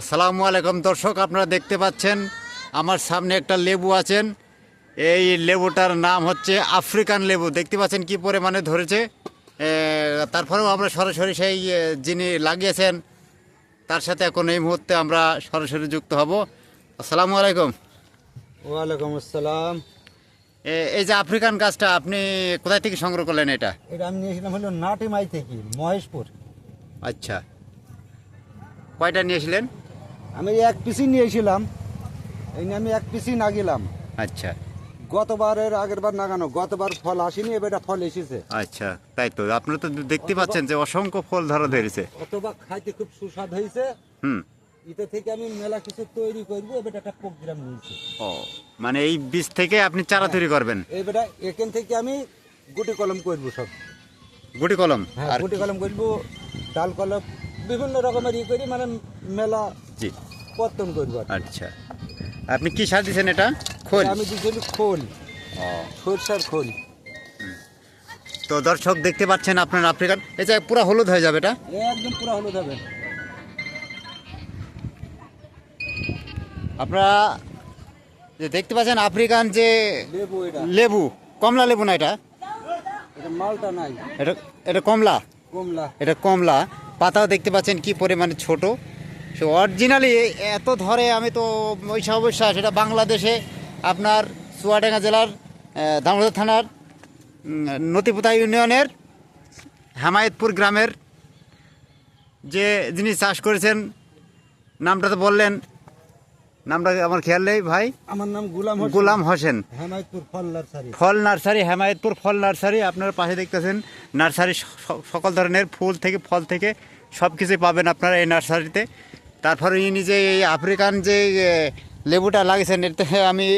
আসসালামু আলাইকুম দর্শক আপনারা দেখতে পাচ্ছেন আমার সামনে একটা লেবু আছেন। এই লেবুটার নাম হচ্ছে আফ্রিকান লেবু। দেখতে পাচ্ছেন কি পরিমাণে ধরেছে। তারপরেও আমরা সরাসরি সেই যিনি লাগিয়েছেন তার সাথে এখন এই মুহূর্তে আমরা সরাসরি যুক্ত হব। আসসালামু আলাইকুম। ওয়ালাইকুম আসসালাম। এই যে আফ্রিকান গাছটা আপনি কোথায় থেকে সংগ্রহ করলেন এটা? এটা আমি নিয়েছিলাম হলো নাটিমাই থেকে মহেশপুর। আচ্ছা। কয়টা নিয়েছিলেন? আমি এক পিসি নিয়েছিলাম। এই নিয়ে আমি এক পিসি নাগিলাম। আচ্ছা। গতবারের আগের বার নাগানো গতবার ফল আসেনি এবার ফল এসেছে। আচ্ছা তাই তো। আপনারা তো দেখতে পাচ্ছেন যে অসংখ্য ফল ধরা ধরেছে। অথবা খাইতে খুব সুস্বাদ হয়েছে। হুম। ইতে থেকে আমি মেলা কিছু তৈরি করব এবার একটা প্রোগ্রাম নিয়েছি। ও মানে এই বীজ থেকে আপনি চারা তৈরি করবেন? এবার এখান থেকে আমি গুটি কলম করব সব। গুটি কলম? হ্যাঁ আর গুটি কলম করব ডাল কলম বিভিন্ন রকমের ই করি মানে মেলা জি। পত্তন করব আচ্ছা। আপনি কি সার দিচ্ছেন এটা? খোল। আমি দিয়েছিলি খোল। সরষার খোল তো দর্শক দেখতে পাচ্ছেন আপনার আফ্রিকান। এটা পুরো হলুদ হয়ে যাবে এটা? একদম পুরো হলুদ হবে। আপনারা যে দেখতে পাচ্ছেন আফ্রিকান যে লেবু এটা। লেবু কমলা লেবু না এটা? এটা মালটা নাই। এটা এটা কমলা? কমলা। এটা কমলা। পাতাও দেখতে পাচ্ছেন কি পরিমাণে ছোট। সে অরিজিনালি এত ধরে আমি তো ওই সমস্যা সেটা বাংলাদেশে আপনার চুয়াডাঙ্গা জেলার দামোদর থানার নতিপুতা ইউনিয়নের, হেমায়তপুর গ্রামের যে যিনি চাষ করেছেন, নামটা তো বললেন নামটা আমার খেয়াল নেই ভাই। আমার নাম গুলাম গুলাম হোসেন। হেমায়তপুর ফল নার্সারি। ফল নার্সারি হেমায়তপুর ফল নার্সারি আপনারা পাশে দেখতেছেন। নার্সারি সকল ধরনের ফুল থেকে ফল থেকে সব কিছুই পাবেন আপনারা এই নার্সারিতে। তারপরে ইনি যে এই আফ্রিকান যে লেবুটা লাগিয়েছেন এতে আমি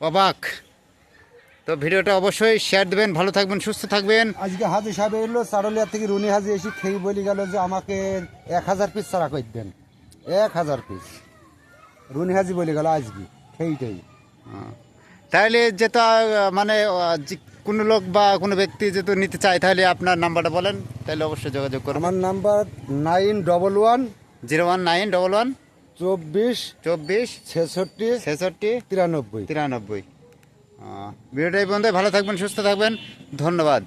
অবাক। তো ভিডিওটা অবশ্যই শেয়ার দেবেন ভালো থাকবেন সুস্থ থাকবেন। আজকে হাজি সাহেব এলো চারলিয়া থেকে রুনি হাজি এসে খেয়ে বলি গেল যে আমাকে এক হাজার পিস চারা করে দেন। এক হাজার পিস রুনি হাজি বলে গেল আজকে হ্যাঁ। তাহলে যেটা মানে কোনো লোক বা কোনো ব্যক্তি যেহেতু নিতে চায় তাহলে আপনার নাম্বারটা বলেন তাহলে অবশ্যই যোগাযোগ করবেন। আমার number nine double one zero one nine double one চব্বিশ চব্বিশ ছেষট্টি ছেষট্টি তিরানব্বই। তিরানব্বই। ভিডিওটা এই পর্যন্ত ভালো থাকবেন সুস্থ থাকবেন ধন্যবাদ।